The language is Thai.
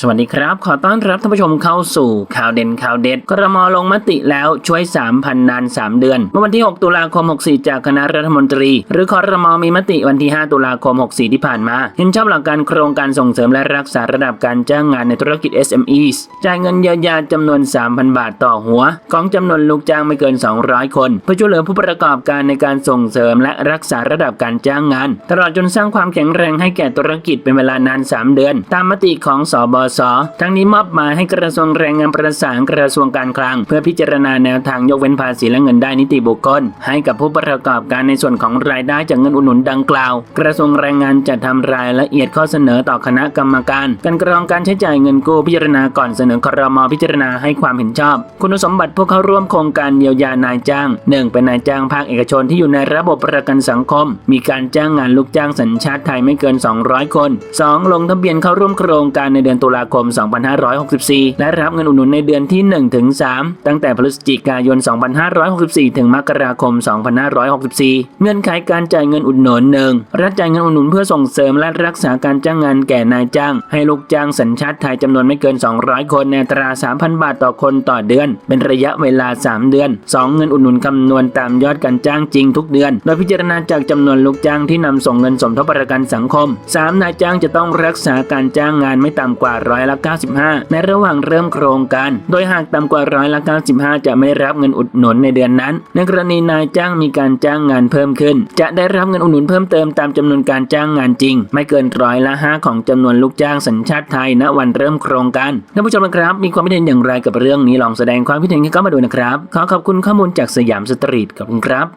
สวัสดีครับ ขอต้อนรับท่านผู้ชมเข้าสู่ข่าวเด่นข่าวเด็ดกรมลงมติแล้วช่วย 3,000 นาน 3 เดือน เมื่อวันที่ 6 ตุลาคม 64 จากคณะรัฐมนตรี หรือคอรมมีมติวันที่ 5 ตุลาคม 64 ที่ผ่านมา เห็นชอบหลักการโครงการส่งเสริมและรักษาระดับการจ้างงานในธุรกิจ SMEs จ่ายเงินเยียวยาจำนวน 3,000 บาทต่อหัว ของจำนวนลูกจ้างไม่เกิน 200 คน เพื่อช่วยเหลือผู้ประกอบการในการส่งเสริมและรักษาระดับการจ้างงาน ตลอดจนสร้างความแข็งแรงให้แก่ธุรกิจเป็นเวลานาน 3 เดือน ตามมติของสบส ทั้งนี้มอบหมายให้กระทรวงแรงงานประสานกระทรวงการคลัง เพื่อพิจารณาแนวทางยกเว้นภาษีและเงินได้นิติบุคคล ให้กับผู้ประกอบการในส่วนของรายได้จากเงินอุดหนุนดังกล่าว กระทรวงแรงงานจะทำรายละเอียดข้อเสนอต่อคณะกรรมการ การกรองการใช้จ่ายเงินกู้พิจารณาก่อนเสนอครมพิจารณาให้ความเห็นชอบ คุณสมบัติผู้เข้าร่วมโครงการเยียวยานายจ้าง 1. เป็นนายจ้างภาคเอกชนที่อยู่ในระบบประกันสังคม มีการจ้างงานลูกจ้างสัญชาติไทยไม่เกิน 200 คน 2. ลงทะเบียนเข้าร่วมโครงการในเดือนตุลาคม 2564 และรับเงินอุดหนุนในเดือนที่ 1 ถึง 3 ตั้งแต่พฤศจิกายน 2564 ถึงมกราคม 2564 เงื่อนไขการจ่ายเงินอุดหนุนหนึ่งรัฐจ่ายเงินอุดหนุนเพื่อส่งเสริมและรักษาการจ้างงานแก่นายจ้าง ให้ลูกจ้างสัญชาติไทยจำนวนไม่เกิน 200 คนในตรา 3,000 บาทต่อคนต่อเดือน เป็นระยะเวลา 3 เดือน 2 เงินอุดหนุนคำนวณตามยอดการจ้างจริงทุกเดือน โดยพิจารณาจากจำนวนลูกจ้างที่นำส่งเงินสมทบประกันสังคม 3 นายจ้างจะต้องรักษาการจ้างงานไม่ต่ำกว่าร้อยละ 95 ในระหว่างเริ่มโครงการ โดยหากต่ำกว่าร้อยละ 95 จะไม่รับเงินอุดหนุนในเดือนนั้น ในกรณีนายจ้างมีการจ้างงานเพิ่มขึ้น จะได้รับเงินอุดหนุนเพิ่มเติมตามจำนวนการจ้างงานจริง ไม่เกินร้อยละ 5 ของจำนวนลูกจ้างสัญชาติไทยณวันเริ่มโครงการท่านผู้ชมครับ มีความคิดเห็นอย่างไรกับเรื่องนี้ลองแสดงความคิดเห็นกันเข้ามาดูนะครับ ขอขอบคุณข้อมูลจากสยามสตรีทขอบคุณครับ